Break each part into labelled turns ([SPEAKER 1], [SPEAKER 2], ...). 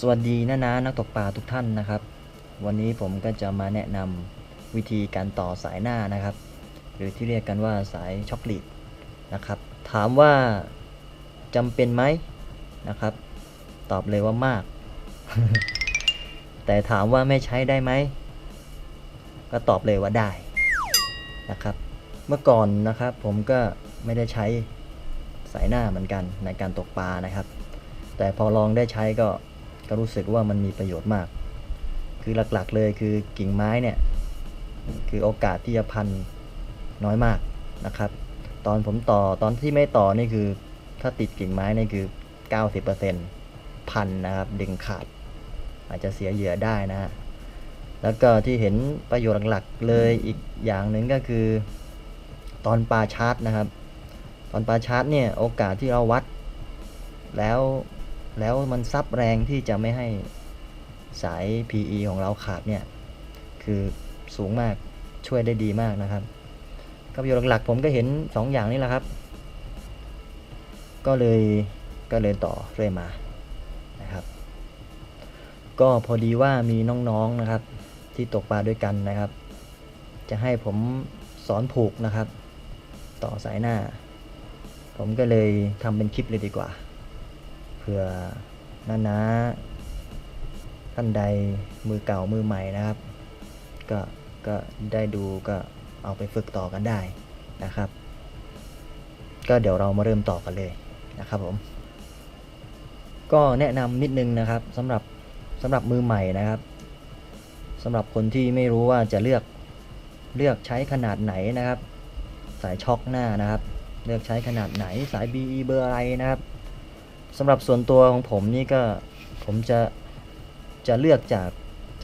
[SPEAKER 1] สวัสดีนะนะนักตกปลาทุกท่านนะครับ วันนี้ผมก็จะมาแนะนำวิธีการต่อสายหน้านะครับ หรือที่เรียกกันว่าสายช็อคลีดนะครับ ถามว่าจำเป็นไหมนะครับ ตอบเลยว่ามาก แต่ถามว่าไม่ใช้ได้ไหม ก็ตอบเลยว่าได้นะครับ เมื่อก่อนนะครับผมก็ไม่ได้ใช้สายหน้าเหมือนกันในการตกปลานะครับ แต่พอลองได้ใช้ก็ ก็รู้สึกว่ามันมีประโยชน์มาก คือหลักๆเลยคือกิ่งไม้เนี่ยคือโอกาสที่จะพันน้อยมากนะครับ ตอนผมต่อตอนที่ไม่ต่อนี่คือถ้าติดกิ่งไม้นี่คือ 90%พันนะครับดึงขาด อาจจะเสียเหยื่อได้นะฮะแล้วก็ที่เห็นประโยชน์หลักๆเลยอีกอย่างหนึ่งก็คือ ตอนปลาชาร์จนะครับ ตอนปลาชาร์จเนี่ยโอกาสที่เราวัด แล้ว แล้วมันซับแรงที่จะไม่ให้สาย PE ของเราขาดเนี่ย คือสูงมากช่วยได้ดีมากนะครับ ก็ประโยชน์หลักๆผมก็เห็น 2 อย่างนี้แหละครับ ก็เลยก็เลยต่อเรื่อยมานะครับ ก็พอดีว่ามีน้องๆนะครับ ที่ตกปลาด้วยกันนะครับ จะให้ผมสอนผูกนะครับ ต่อสายหน้า ผมก็เลยทำเป็นคลิปเลยดีกว่า ผื่อนานาท่านใดมือเก่ามือใหม่นะครับ ก็ก็ได้ดูก็เอาไปฝึกต่อกันได้นะครับ ก็เดี๋ยวเรามาเริ่มต่อกันเลยนะครับผม ก็แนะนำนิดนึงนะครับสำหรับสำหรับมือใหม่นะครับสำหรับคนที่ไม่รู้ว่าจะเลือกเลือกใช้ขนาดไหนนะครับ สายช็อคหน้านะครับ เลือกใช้ขนาดไหนสาย BE เบอร์อะไรนะครับ สำหรับส่วนตัวของผมนี่ก็ผมจะจะเลือกจาก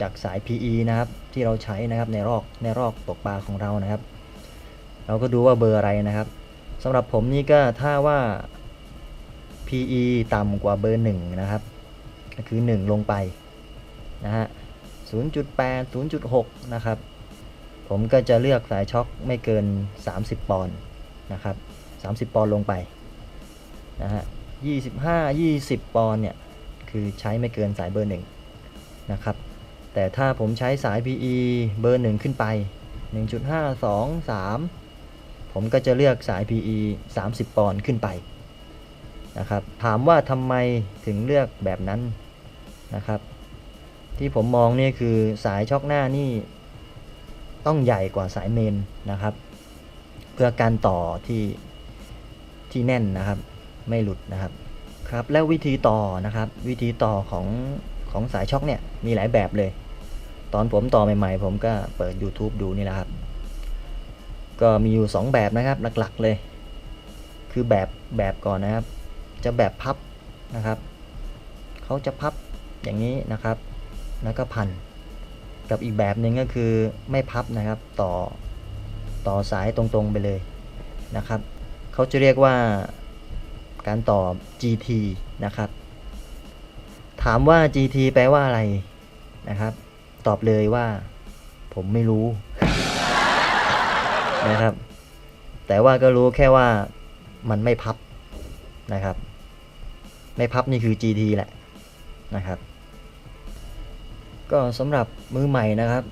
[SPEAKER 1] จากสาย PE นะครับ ที่เราใช้นะครับในรอกในรอกตกปลาของเรานะครับ เราก็ดูว่าเบอร์อะไรนะครับสำหรับผมนี่ก็ถ้าว่า PE ต่ำกว่าเบอร์1นะครับ ก็คือ 1 ลงไปนะฮะ0.8 0.6 นะครับ ผมก็จะเลือกสายช็อคไม่เกิน 30 ปอนด์นะครับ 30 ปอนด์ลงไปนะฮะ 25 20 ปอนเนี่ย คือใช้ไม่เกินสายเบอร์1นะครับ แต่ถ้าผมใช้สาย PE เบอร์1ขึ้นไป 1.5 2 3 ผมก็จะเลือกสาย PE 30 ปอนขึ้นไปนะครับ ถามว่าทำไมถึงเลือกแบบนั้นนะครับ ที่ผมมองนี่คือสายช็อคหน้านี่ต้องใหญ่กว่าสายเมนนะครับ เพื่อการต่อที่ที่แน่นนะครับ ไม่หลุดนะครับครับแล้ววิธีต่อนะครับ วิธีต่อของของสายช็อคเนี่ยมีหลายแบบเลย ตอนผมต่อใหม่ๆ ผมก็เปิด YouTube ดูนี่แหละครับ ก็มีอยู่ 2 แบบนะครับหลักๆเลย คือแบบแบบก่อนนะครับ จะแบบพับนะครับเขาจะพับอย่างนี้นะครับ แล้วก็พันกับอีกแบบหนึ่งก็คือไม่พับนะครับต่อต่อสายตรงๆไปเลยนะครับเขาจะเรียกว่า การต่อ GT นะครับ ถามว่า GT แปลว่าอะไรนะครับ ตอบเลยว่า ผมไม่รู้นะครับ แต่ว่าก็รู้แค่ว่ามันไม่พับนะครับ ไม่พับนี่คือ GT แหละนะครับ ก็สำหรับมือใหม่นะครับ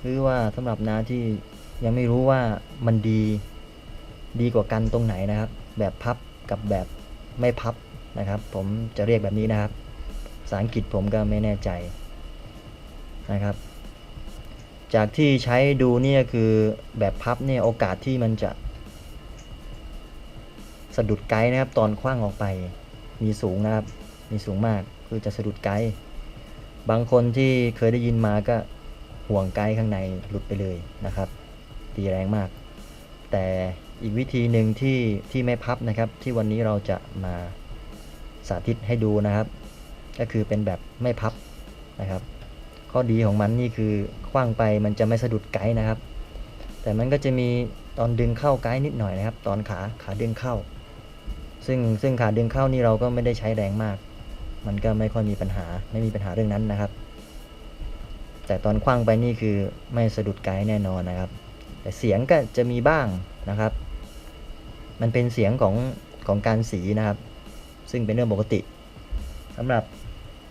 [SPEAKER 1] หรือว่าสำหรับน้าที่ยังไม่รู้ว่ามันดีดีกว่ากันตรงไหนนะครับ แบบพับ กับแบบไม่พับนะครับ ผมจะเรียกแบบนี้นะครับภาษาอังกฤษผมก็ไม่แน่ใจนะครับ จากที่ใช้ดูเนี่ยคือแบบพับเนี่ยโอกาสที่มันจะ สะดุดไกด์นะครับ ตอนคว้างออกไปมีสูงนะครับ มีสูงมากคือจะสะดุดไกด์บางคนที่เคยได้ยินมาก็ห่วงไกด์ข้างในหลุดไปเลยนะครับ ตีแรงมาก แต่ อีกวิธีหนึ่งที่ที่ไม่พับนะครับ ที่วันนี้เราจะมาสาธิตให้ดูนะครับ ก็คือเป็นแบบไม่พับนะครับ ข้อดีของมันนี่คือคว้างไปมันจะไม่สะดุดไกด์นะครับ แต่มันก็จะมีตอนดึงเข้าไกด์นิดหน่อยนะครับ ตอนขาขาดึงเข้า ซึ่งซึ่งขาดึงเข้านี่เราก็ไม่ได้ใช้แรงมาก มันก็ไม่ค่อยมีปัญหาไม่มีปัญหาเรื่องนั้นนะครับ แต่ตอนคว้างไปนี่คือไม่สะดุดไกด์แน่นอนนะครับ แต่เสียงก็จะมีบ้างนะครับ มันเป็นเสียงของของการสีนะครับ ซึ่งเป็นเรื่องปกติสำหรับ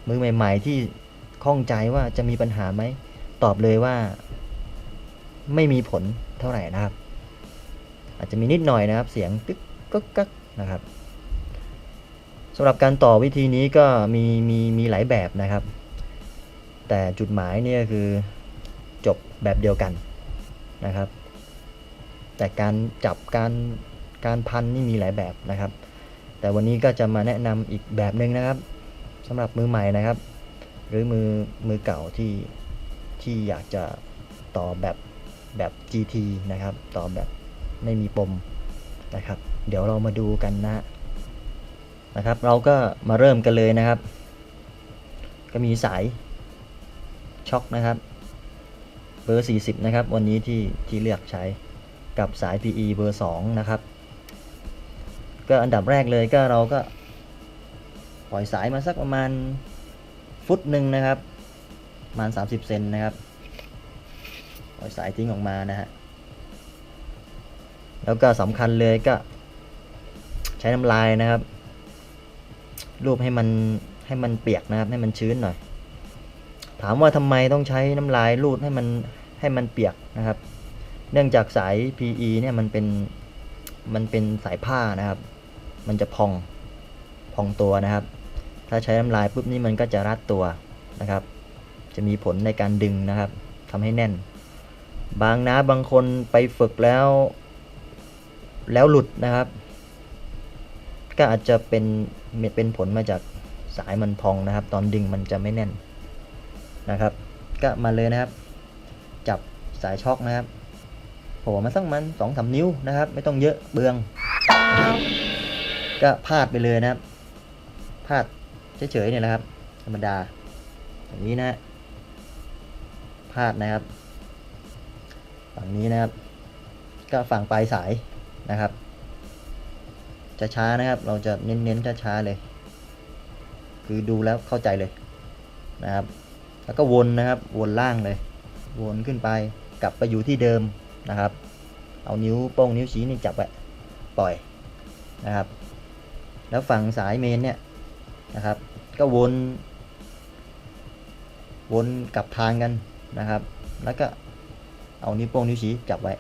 [SPEAKER 1] มือใหม่ ๆ ที่ข้องใจว่าจะมีปัญหาไหม ตอบเลยว่า ไม่มีผลเท่าไหร่นะครับ อาจจะมีนิดหน่อยนะครับ เสียงตึ๊กกักกักนะครับสำหรับการต่อวิธีนี้ก็มีมีมีหลายแบบนะครับ แต่จุดหมายเนี่ยคือจบแบบเดียวกันนะครับ แต่การจับการการพันนี่มีหลายแบบนะครับ แต่วันนี้ก็จะมาแนะนำอีกแบบหนึ่งนะครับสำหรับมือใหม่นะครับ หรือมือมือเก่าที่ที่อยากจะต่อแบบแบบ GT นะครับ ต่อแบบไม่มีปมนะครับ เดี๋ยวเรามาดูกันนะนะครับ เราก็มาเริ่มกันเลยนะครับ ก็มีสายช็อคนะครับ เบอร์ 40 นะครับ วันนี้ที่ที่เลือกใช้ กับสาย PE เบอร์2นะครับ ก็อันดับแรกเลยก็เราก็ ปล่อยสายมาสักประมาณฟุตหนึ่งนะครับ ประมาณ 30 เซนนะครับ ปล่อยสายทิ้งออกมานะฮะ แล้วก็สำคัญเลยก็ใช้น้ำลายนะครับ รูปให้มันให้มันเปียกนะครับ ให้มันชื้นหน่อย ถามว่าทำไมต้องใช้น้ำลายรูดให้มันให้มันเปียกนะครับ เนื่องจากสาย PE เนี่ยมันเป็นมันเป็นสายผ้านะครับ มันจะพองพองตัวนะครับ ถ้าใช้น้ำลายปุ๊บนี่มันก็จะรัดตัวนะครับ จะมีผลในการดึงนะครับทำให้แน่น บางนะบางคนไปฝึกแล้ว แล้วหลุดนะครับ ก็อาจจะเป็นเป็นผลมาจากสายมันพองนะครับ ตอนดึงมันจะไม่แน่นนะครับ ก็มาเลยนะครับ จับสายช็อคนะครับ โผล่มาสักมันสองสามนิ้วนะครับ ไม่ต้องเยอะเบือง ก็พาดไปเลยนะครับพาดเฉยๆเนี่ยแหละครับ ธรรมดาอย่างนี้นะพาดนะครับ ฝั่งนี้นะครับ ก็ฝั่งปลายสายนะครับ จะช้านะครับ เราจะเน้นๆช้าๆเลย คือดูแล้วเข้าใจเลยนะครับ แล้วก็วนนะครับ วนล่างเลย วนขึ้นไป กลับไปอยู่ที่เดิม นะครับ เอานิ้วโป้งนิ้วชี้นี่จับไว้ปล่อยนะครับ แล้วฝั่งสายเมนเนี่ยนะครับ ก็วน วนกลับทางกันนะครับ แล้วก็เอานิ้วโป้งนิ้วชี้จับไว้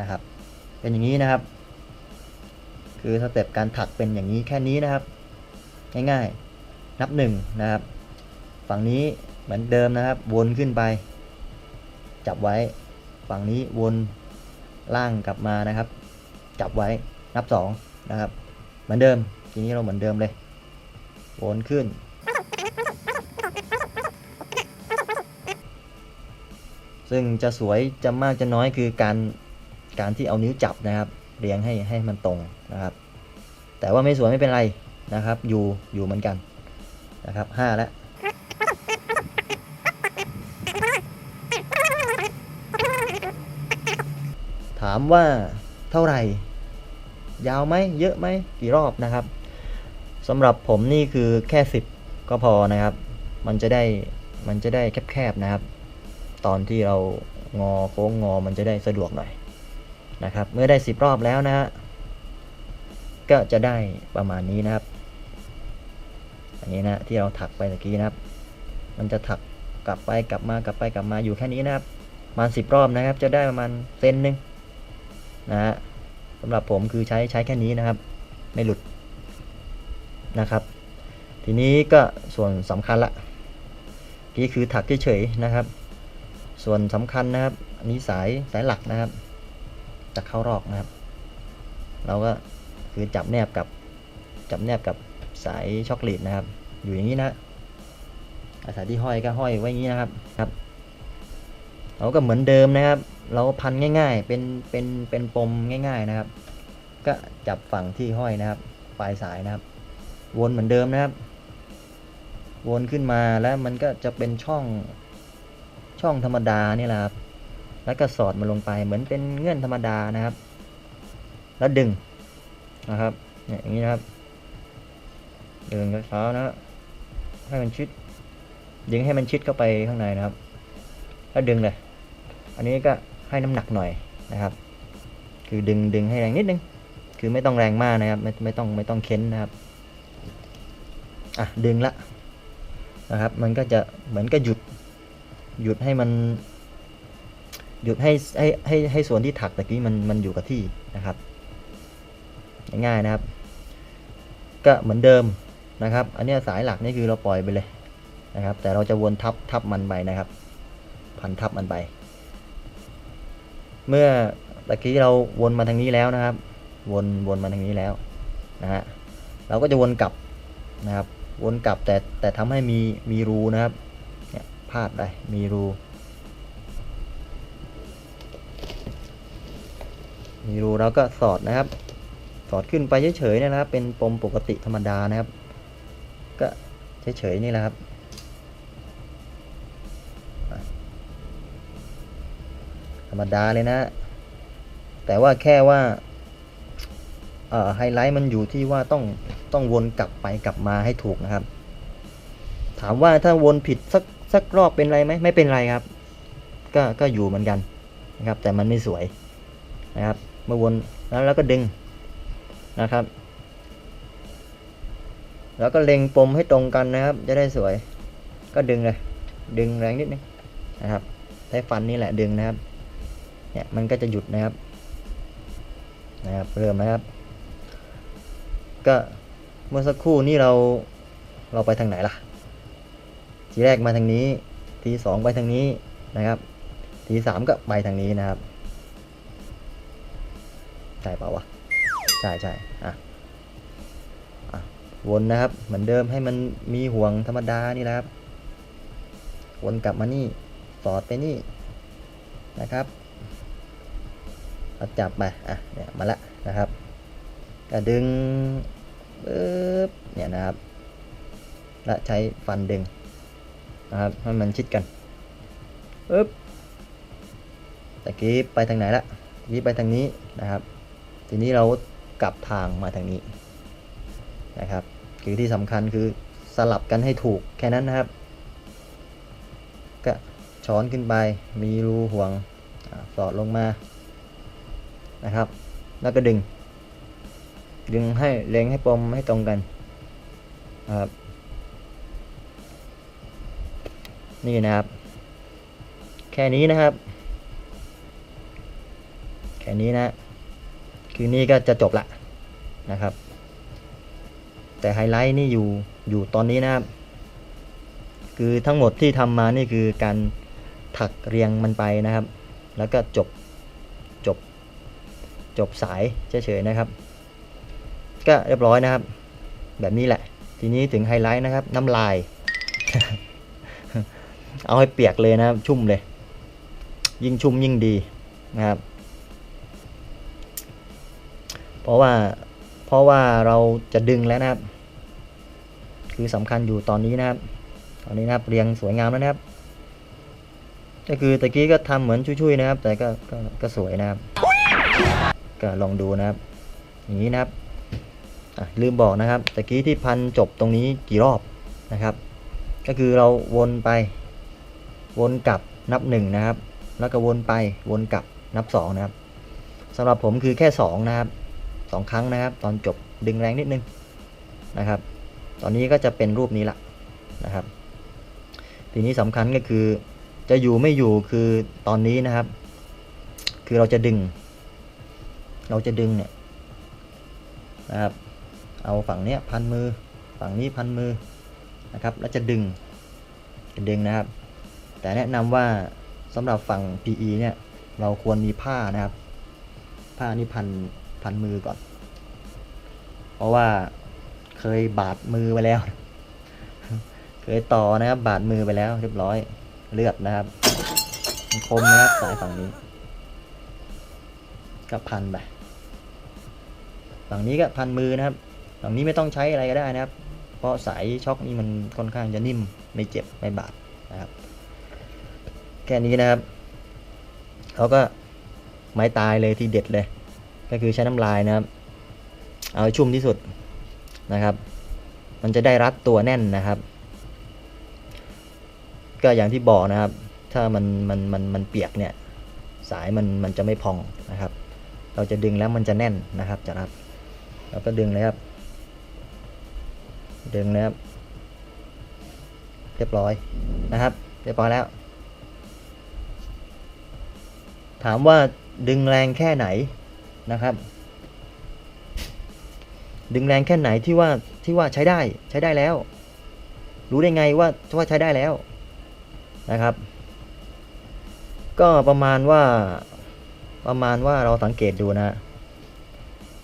[SPEAKER 1] นะครับ เป็นอย่างนี้นะครับ คือสเต็ปการถักเป็นอย่างนี้แค่นี้นะครับ ง่ายๆ นับหนึ่งนะครับ ฝั่งนี้เหมือนเดิมนะครับ วนขึ้นไป จับไว้ ฝั่งนี้วน ล่างกลับมานะครับ จับไว้นับสองนะครับ เหมือนเดิม ทีนี้เราเหมือนเดิมเลยวนขึ้น ซึ่งจะสวยจะมากจะน้อยคือการการที่เอานิ้วจับนะครับ เรียงให้ให้มันตรงนะครับ แต่ว่าไม่สวยไม่เป็นไรนะครับ อยู่อยู่เหมือนกันนะครับห้าแล้ว ถามว่าเท่าไหร่ ยาวไหมเยอะไหมกี่รอบนะครับสำหรับผมนี่คือแค่ 10 ก็พอนะครับ มันจะได้มันจะได้แคบๆนะครับ ตอนที่เรางอโค้งงอมันจะได้สะดวกหน่อยนะครับ เมื่อได้ 10 รอบแล้วนะฮะก็จะได้ประมาณนี้นะครับ อันนี้นะที่เราถักไปตะกี้นะครับ มันจะถักกลับไปกลับมากลับไปกลับมาอยู่แค่นี้นะครับประมาณ10 รอบนะครับ จะได้ประมาณเซนหนึ่ง นะฮะสำหรับผมคือใช้ใช้แค่นี้นะครับ ไม่หลุดนะครับ ทีนี้ก็ส่วนสำคัญละนี่คือถักเฉยๆนะครับ ส่วนสำคัญนะครับอันนี้สายสายหลักนะครับจะเข้ารอกนะครับ เราก็คือจับแนบกับจับแนบกับสายช็อกโกแลตนะครับ อยู่อย่างนี้นะอาสายที่ห้อยก็ห้อยไว้อย่างนี้นะครับครับ เราก็เหมือนเดิมนะครับ เราพันง่าย ๆ เป็นเป็นเป็นปมง่าย ๆนะครับ ก็จับฝั่งที่ห้อยนะครับ ปลายสายนะครับ วนเหมือนเดิมนะครับ วนขึ้นมาแล้วมันก็จะเป็นช่องช่องธรรมดานี่แหละครับ แล้วก็สอดมันลงไปเหมือนเป็นเงื่อนธรรมดานะครับ แล้วดึงนะครับเนี่ยอย่างนี้นะครับ ดึงช้าๆนะให้มันชิด ดึงให้มันชิดเข้าไปข้างในนะครับ แล้วดึงเลย อันนี้ก็ ให้น้ำหนักหน่อยนะครับ คือดึงดึงให้แรงนิดนึง คือไม่ต้องแรงมากนะครับ ไม่ไม่ต้องไม่ต้องเค้นนะครับอะดึงละนะครับ มันก็จะเหมือนกับหยุดหยุดให้มัน หยุดให้ให้ให้ให้ส่วนที่ถักตะกี้มันมันอยู่กับที่นะครับง่ายๆนะครับ ก็เหมือนเดิมนะครับ อันนี้สายหลักนี่คือเราปล่อยไปเลยนะครับ แต่เราจะวนทับทับมันไปนะครับ พันทับมันไป เมื่อตะกี้เราวนมาทางนี้แล้วนะครับ วนวนมาทางนี้แล้วนะฮะเราก็จะวนกลับนะครับ วนกลับแต่แต่ทำให้มีมีรูนะครับเนี่ยพลาดไปมีรู มีรูเราก็สอดนะครับ สอดขึ้นไปเฉยๆนะครับ เป็นปมปกติธรรมดานะครับ ก็เฉยๆนี่แหละครับ รรมดาเลยนะ แต่ว่าแค่ว่าไฮไลท์มันอยู่ที่ว่าต้องต้องวนกลับไปกลับมาให้ถูกนะครับ ถามว่าถ้าวนผิดสักสักรอบเป็นไรไหมไม่เป็นไรครับ ก็ก็อยู่เหมือนกันนะครับ แต่มันไม่สวยนะครับเมื่อวนแล้วแล้วก็ดึงนะครับ แล้วก็เล็งปมให้ตรงกันนะครับ จะได้สวย ก็ดึงเลยดึงแรงนิดนึงนะครับใช้ฟันนี่แหละดึงนะครับ เนี่ยมันก็จะหยุดนะครับนะครับเริ่มนะครับ ก็เมื่อสักครู่นี้เราเราไปทางไหนล่ะ ทีแรกมาทางนี้ ทีสองไปทางนี้นะครับ ทีสามก็ไปทางนี้นะครับใช่เปล่าวะใช่ใช่อะอะวนนะครับ เหมือนเดิมให้มันมีห่วงธรรมดานี่แหละครับ วนกลับมานี่ สอดไปนี่นะครับ เอาจับมาอะเนี่ยมาละนะครับก็ดึงปึ๊บเนี่ยนะครับและใช้ฟันดึงนะครับให้มันชิดกันปึ๊บตะกี้ไปทางไหนละตะกี้ไปทางนี้นะครับ ทีนี้เรากลับทางมาทางนี้นะครับ คือที่สำคัญคือสลับกันให้ถูกแค่นั้นนะครับก็ช้อนขึ้นไปมีรูห่วงสอดลงมา นะครับ แล้วก็ดึง ดึงให้เล็งให้ปมให้ตรงกันนะครับ นี่นะครับ แค่นี้นะครับ แค่นี้นะ คือนี่ก็จะจบละนะครับ แต่ไฮไลท์นี่อยู่อยู่ตอนนี้นะครับ คือทั้งหมดที่ทำมานี่คือการถักเรียงมันไปนะครับ แล้วก็จบ จบสายเฉยๆนะครับ ก็เรียบร้อยนะครับ แบบนี้แหละ ทีนี้ถึงไฮไลท์นะครับ น้ำลาย เอาให้เปียกเลยนะครับ ชุ่มเลย ยิ่งชุ่มยิ่งดีนะครับ เพราะว่าเพราะว่าเราจะดึงแล้วนะครับ คือสำคัญอยู่ตอนนี้นะครับ ตอนนี้นะครับเรียงสวยงามแล้วนะครับก็คือตะกี้ก็ทำเหมือนชุยๆนะครับ แต่ก็ก็ก็สวยนะครับ ก็ลองดูนะครับอย่างนี้นะครับลืมบอกนะครับตะกี้ที่พันจบตรงนี้กี่รอบนะครับ ก็คือเราวนไป วนกลับนับหนึ่งนะครับ แล้วก็วนไปวนกลับนับสองนะครับสำหรับผมคือแค่สองนะครับสองครั้งนะครับ ตอนจบดึงแรงนิดนึงนะครับ ตอนนี้ก็จะเป็นรูปนี้ละนะครับ ทีนี้สำคัญก็คือจะอยู่ไม่อยู่คือตอนนี้นะครับ คือเราจะดึง เราจะดึงเนี่ยนะครับ เอาฝั่งเนี้ยพันมือ ฝั่งนี้พันมือนะครับ แล้วจะดึงจะดึงนะครับ แต่แนะนำว่าสำหรับฝั่ง PE เนี่ย เราควรมีผ้านะครับ ผ้านี่พันพันมือก่อน เพราะว่าเคยบาดมือไปแล้ว เคยต่อนะครับ บาดมือไปแล้ว เรียบร้อยเลือดนะครับคมนะครับสายฝั่งนี้ก็พันไป ฝั่งนี้ก็พันมือนะครับ ฝั่งนี้ไม่ต้องใช้อะไรก็ได้นะครับ เพราะสายช็อคนี่มันค่อนข้างจะนิ่มไม่เจ็บไม่บาดนะครับ แค่นี้นะครับเขาก็ไม้ตายเลยที่เด็ดเลย ก็คือใช้น้ำลายนะครับ เอาชุ่มที่สุดนะครับ มันจะได้รัดตัวแน่นนะครับ ก็อย่างที่บอกนะครับ ถ้ามันมันมันมันเปียกเนี่ยสายมันมันจะไม่พองนะครับ เราจะดึงแล้วมันจะแน่นนะครับจะรัด เราก็ดึงเลยครับ ดึงนะครับ เรียบร้อยนะครับ เรียบร้อยแล้ว ถามว่าดึงแรงแค่ไหนนะครับ ดึงแรงแค่ไหนที่ว่าที่ว่าใช้ได้ใช้ได้แล้ว รู้ได้ไงว่าว่าใช้ได้แล้วนะครับ ก็ประมาณว่าประมาณว่าเราสังเกตดูนะ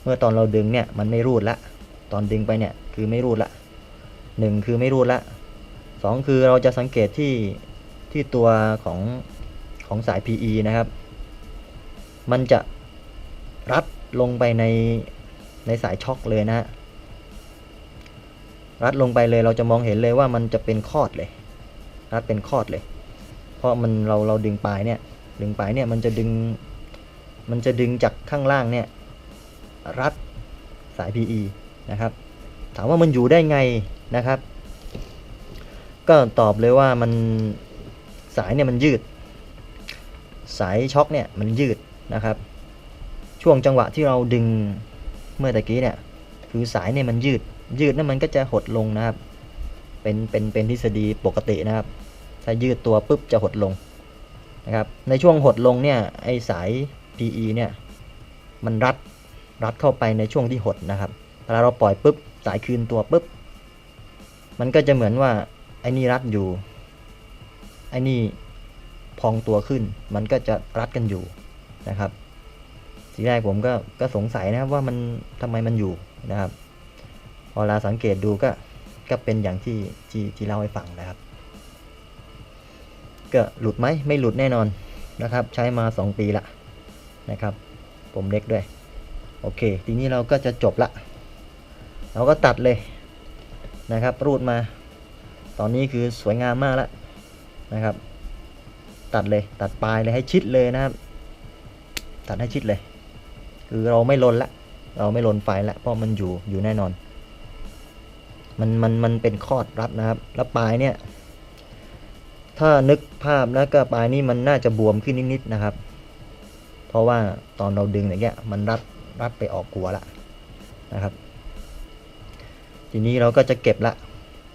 [SPEAKER 1] เมื่อตอนเราดึงเนี่ยมันไม่รูดละ ตอนดึงไปเนี่ยคือไม่รูดละหนึ่งคือไม่รูดละสองคือเราจะสังเกตที่ที่ตัวของของสาย PE นะครับ มันจะรัดลงไปในในสายช็อคเลยนะฮะรัดลงไปเลยเราจะมองเห็นเลยว่ามันจะเป็นคอดเลย รัดเป็นคอดเลย เพราะมันเราเราดึงปลายเนี่ยดึงปลายเนี่ยมันจะดึง มันจะดึงจากข้างล่างเนี่ย รัดสาย PE นะครับ ถามว่ามันอยู่ได้ไงนะครับ ก็ตอบเลยว่ามันสายเนี่ยมันยืด สายช็อคเนี่ยมันยืดนะครับ ช่วงจังหวะที่เราดึงเมื่อตะกี้เนี่ยคือสายเนี่ยมันยืด ยืดนั่นมันก็จะหดลงนะครับ เป็นเป็นเป็นทฤษฎีปกตินะครับ ถ้ายืดตัวปุ๊บจะหดลงนะครับ ในช่วงหดลงเนี่ยไอสาย PE เนี่ยมันรัด รัดเข้าไปในช่วงที่หดนะครับเวลาเราปล่อยปุ๊บสายคืนตัวปุ๊บ มันก็จะเหมือนว่าไอ้นี่รัดอยู่ไอ้นี่พองตัวขึ้น มันก็จะรัดกันอยู่นะครับ ทีแรกผมก็ก็สงสัยนะครับว่ามันทำไมมันอยู่นะครับ พอเราสังเกตดูก็ก็เป็นอย่างที่ที่ที่เล่าให้ฟังนะครับ ก็หลุดไหมไม่หลุดแน่นอนนะครับ ใช้มา 2 ปีละนะครับ ผมเล็กด้วย โอเค ทีนี้เราก็จะจบละ เราก็ตัดเลยนะครับรูดมา ตอนนี้คือสวยงามมากแล้วนะครับ ตัดเลยตัดปลายเลยให้ชิดเลยนะครับ ตัดให้ชิดเลย คือเราไม่ลนละ เราไม่ลนไฟละเพราะมันอยู่อยู่แน่นอน มันมันมันเป็นคอดรัดนะครับ แล้วปลายเนี่ยถ้านึกภาพแล้วก็ปลายนี่มันน่าจะบวมขึ้นนิดๆนะครับ เพราะว่าตอนเราดึงอย่างเงี้ยมันรัด รัดไปออกกัวละนะครับ ทีนี้เราก็จะเก็บละ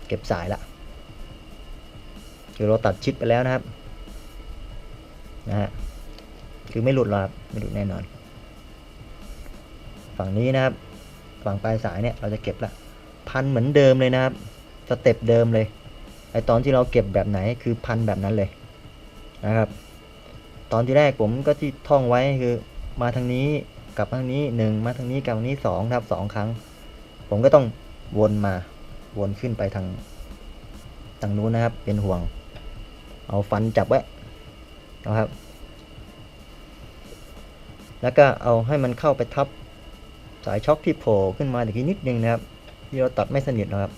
[SPEAKER 1] เก็บสายละคือเราตัดชิดไปแล้วนะครับนะฮะคือไม่หลุดหรอกไม่หลุดแน่นอน ฝั่งนี้นะครับ ฝั่งปลายสายเนี่ยเราจะเก็บละพันเหมือนเดิมเลยนะครับสเต็ปเดิมเลยไอตอนที่เราเก็บแบบไหนคือพันแบบนั้นเลยนะครับ ตอนที่แรกผมก็ที่ท่องไว้คือมาทางนี้ กลับทางนี้หนึ่งมาทางนี้กลับนี้สองครับสองครั้ง ผมก็ต้องวนมาวนขึ้นไปทางทางนู้นนะครับ เป็นห่วง เอาฟันจับไว้นะครับ แล้วก็เอาให้มันเข้าไปทับสายช็อคที่โผล่ขึ้นมาอีกนิดนึงนะครับ ที่เราตัดไม่สนิทนะครับ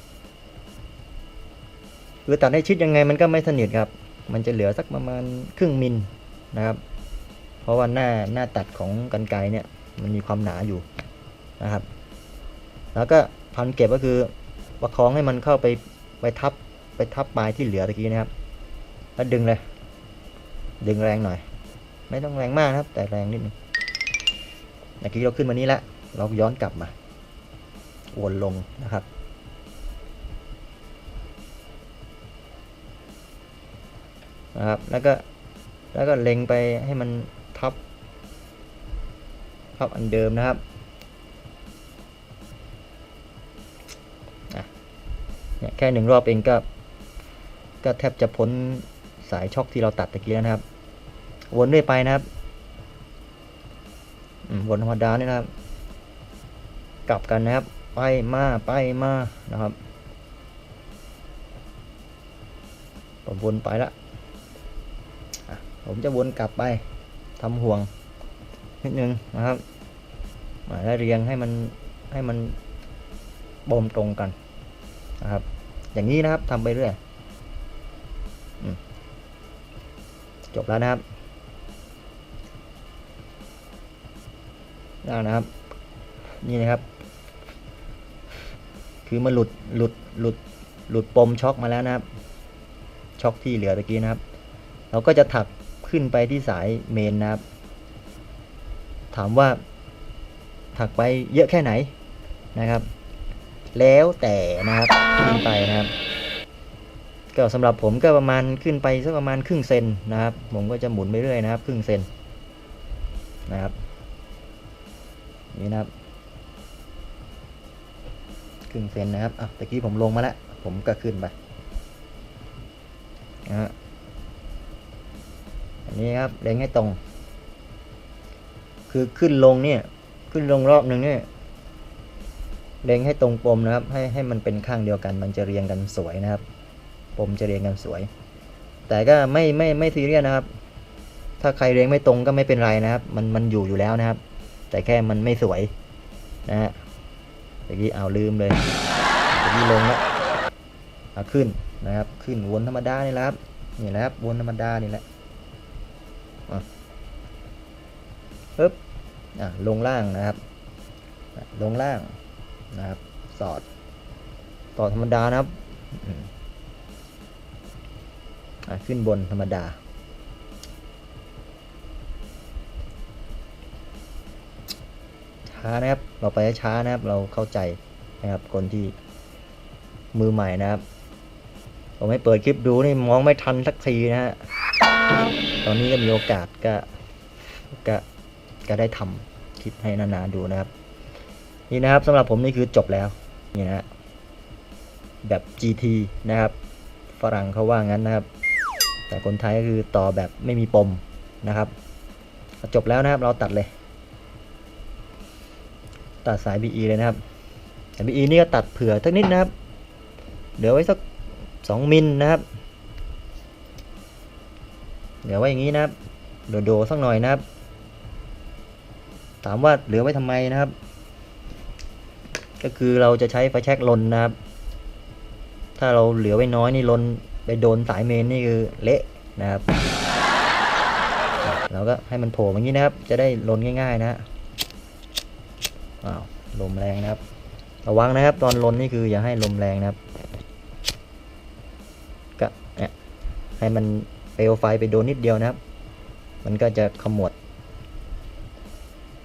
[SPEAKER 1] คือตัดให้ชิดยังไงมันก็ไม่สนิทครับ มันจะเหลือสักประมาณครึ่งมิลนะครับ เพราะว่าหน้าหน้าตัดของกันไกรเนี่ย มันมีความหนาอยู่นะครับ แล้วก็พันเก็บก็คือประคองให้มันเข้าไปไปทับไปทับปลายที่เหลือตะกี้นะครับแล้วดึงเลย ดึงแรงหน่อย ไม่ต้องแรงมากนะครับ แต่แรงนิดนึงเมื่อกี้เราขึ้นมานี้ล้วเราย้อนกลับมาวนลงนะครับนะครับ แล้วก็ แล้วก็เล็งไปให้มันทับ ทับอันเดิมนะครับเนี่ยแค่หนึ่งรอบเองก็ ก็แทบจะพ้นสายช็อคที่เราตัดตะกี้แล้วนะครับ วนเรื่อยไปนะครับวนธรรมดาเนี่ยนะครับ กลับกันนะครับ ไปมาไปมานะครับผมวนไปละผมจะวนกลับไปทำห่วงนิดนึงนะครับ แล้วเรียงให้มันให้มันบ่มตรงกันนะครับ อย่างนี้นะครับทำไปเรื่อยจบแล้วนะครับนะครับ นี่นะครับ คือมันหลุดหลุดหลุดหลุดปมช็อคมาแล้วนะครับ ช็อคที่เหลือตะกี้นะครับ เราก็จะถักขึ้นไปที่สายเมนนะครับ ถามว่า ถักไปเยอะแค่ไหนนะครับ แล้วแต่นะครับขึ้นไปนะครับ ก็สำหรับผมก็ประมาณขึ้นไปสักประมาณครึ่งเซนนะครับ ผมก็จะหมุนไปเรื่อยนะครับ ครึ่งเซนนะครับนี่นะครับครึ่งเซนนะครับอะตะกี้ผมลงมาแล้วผมก็ขึ้นไปนะฮะอันนี้ครับเล็งให้ตรง คือขึ้นลงเนี่ย ขึ้นลงรอบหนึ่งเนี่ยเล็งให้ตรงปมนะครับ ให้ให้มันเป็นข้างเดียวกัน มันจะเรียงกันสวยนะครับ ปมจะเรียงกันสวย แต่ก็ไม่ไม่ไม่ซีเรียสนะครับ ถ้าใครเรียงไม่ตรงก็ไม่เป็นไรนะครับ มันมันอยู่อยู่แล้วนะครับ แต่แค่มันไม่สวยนะฮะเมื่อกี้เอาลืมเลยเมื่อกี้ลงแล้วเอาขึ้นนะครับ ขึ้นวนธรรมดานี่แหละครับนี่แหละครับวนธรรมดานี่แหละอะปึ๊บ ลงล่างนะครับ ลงล่างนะครับ สอด ต่อธรรมดานะครับขึ้นบนธรรมดา ช้านะครับ เราไปช้านะครับ เราเข้าใจนะครับ คนที่มือใหม่นะครับ ผมให้เปิดคลิปดูนี่มองไม่ทันสักทีนะฮะ ตอนนี้ก็มีโอกาสก็ก็ ก็ได้ทำคลิปให้นานาดูนะครับ นี่นะครับสำหรับผมนี่คือจบแล้วนี่นะแบบ GT นะครับ ฝรั่งเขาว่างั้นนะครับ แต่คนไทยก็คือต่อแบบไม่มีปมนะครับจบแล้วนะครับเราตัดเลย ตัดสาย BE เลยนะครับสาย BE นี่ก็ตัดเผื่อสักนิดนะครับเหลือไว้สัก 2 มิลนะครับเหลือไว้อย่างนี้นะครับ โดๆสักหน่อยนะครับ ถามว่าเหลือไว้ทำไมนะครับ ก็คือเราจะใช้ไฟแช็กลนนะครับ ถ้าเราเหลือไว้น้อยนี่ลนไปโดนสายเมนนี่คือเละนะครับเราก็ให้มันโผล่อย่างนี้นะครับ จะได้ลนง่าย ๆ นะฮะอ้าวลมแรงนะครับ ระวังนะครับ ตอนลนนี่คืออย่าให้ลมแรงนะครับ ก็เนี่ยให้มันเปลวไฟไปโดนนิดเดียวนะครับ มันก็จะขมวด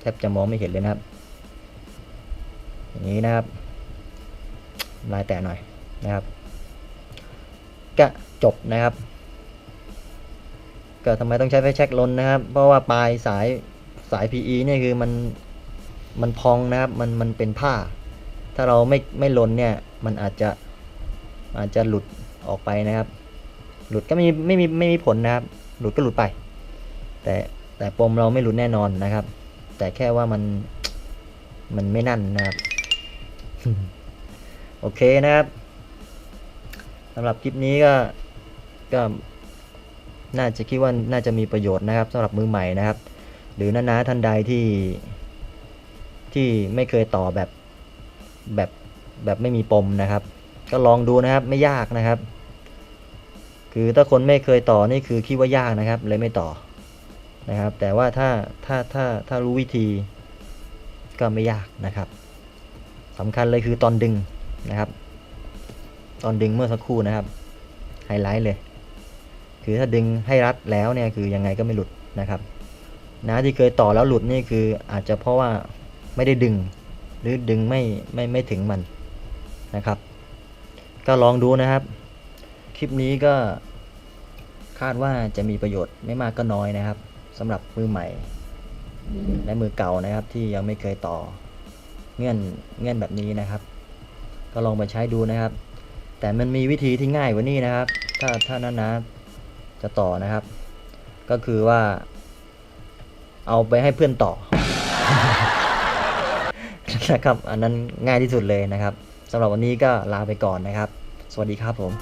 [SPEAKER 1] ทบจะมองไม่เห็นเลยนะครับ อย่างนี้นะครับ ลายแตะหน่อยนะครับ ก็จบนะครับก็ทำไมต้องใช้ไฟแช็กลนนะครับ เพราะว่าปลายสายสาย PE เนี่ยคือมันมันพองนะครับ มันมันเป็นผ้า ถ้าเราไม่ไม่ลนเนี่ยมันอาจจะอาจจะหลุดออกไปนะครับ หลุดก็ไม่มีไม่มีไม่มีผลนะครับ หลุดก็หลุดไป แต่แต่ปมเราไม่หลุดแน่นอนนะครับ แต่แค่ว่ามันมันไม่นั่นนะครับ โอเคนะครับสำหรับคลิปนี้ก็ก็น่าจะคิดว่าน่าจะมีประโยชน์นะครับสำหรับมือใหม่นะครับ หรือน้าๆท่านใดที่ที่ไม่เคยต่อแบบแบบแบบไม่มีปมนะครับ ก็ลองดูนะครับไม่ยากนะครับ คือถ้าคนไม่เคยต่อนี่คือคิดว่ายากนะครับ เลยไม่ต่อ นะครับ แต่ว่าถ้าถ้าถ้าถ้ารู้วิธีก็ไม่ยากนะครับสำคัญเลยคือตอนดึงนะครับ ตอนดึงเมื่อสักครู่นะครับไฮไลท์เลย คือถ้าดึงให้รัดแล้วเนี่ยคือยังไงก็ไม่หลุดนะครับนะที่เคยต่อแล้วหลุดนี่คืออาจจะเพราะว่าไม่ได้ดึง หรือดึงไม่ไม่ไม่ถึงมันนะครับ ก็ลองดูนะครับ คลิปนี้ก็คาดว่าจะมีประโยชน์ไม่มากก็น้อยนะครับ สำหรับมือใหม่ และมือเก่านะครับที่ยังไม่เคยต่อ เงื่อนเงื่อนแบบนี้นะครับ ก็ลองไปใช้ดูนะครับ แต่มันมีวิธีที่ง่ายกว่านี้นะครับ ถ้าถ้านั้นนะจะต่อนะครับ ก็คือว่า เอาไปให้เพื่อนต่อนะครับ อันนั้นง่ายที่สุดเลยนะครับสำหรับวันนี้ก็ลาไปก่อนนะครับ สวัสดีครับผม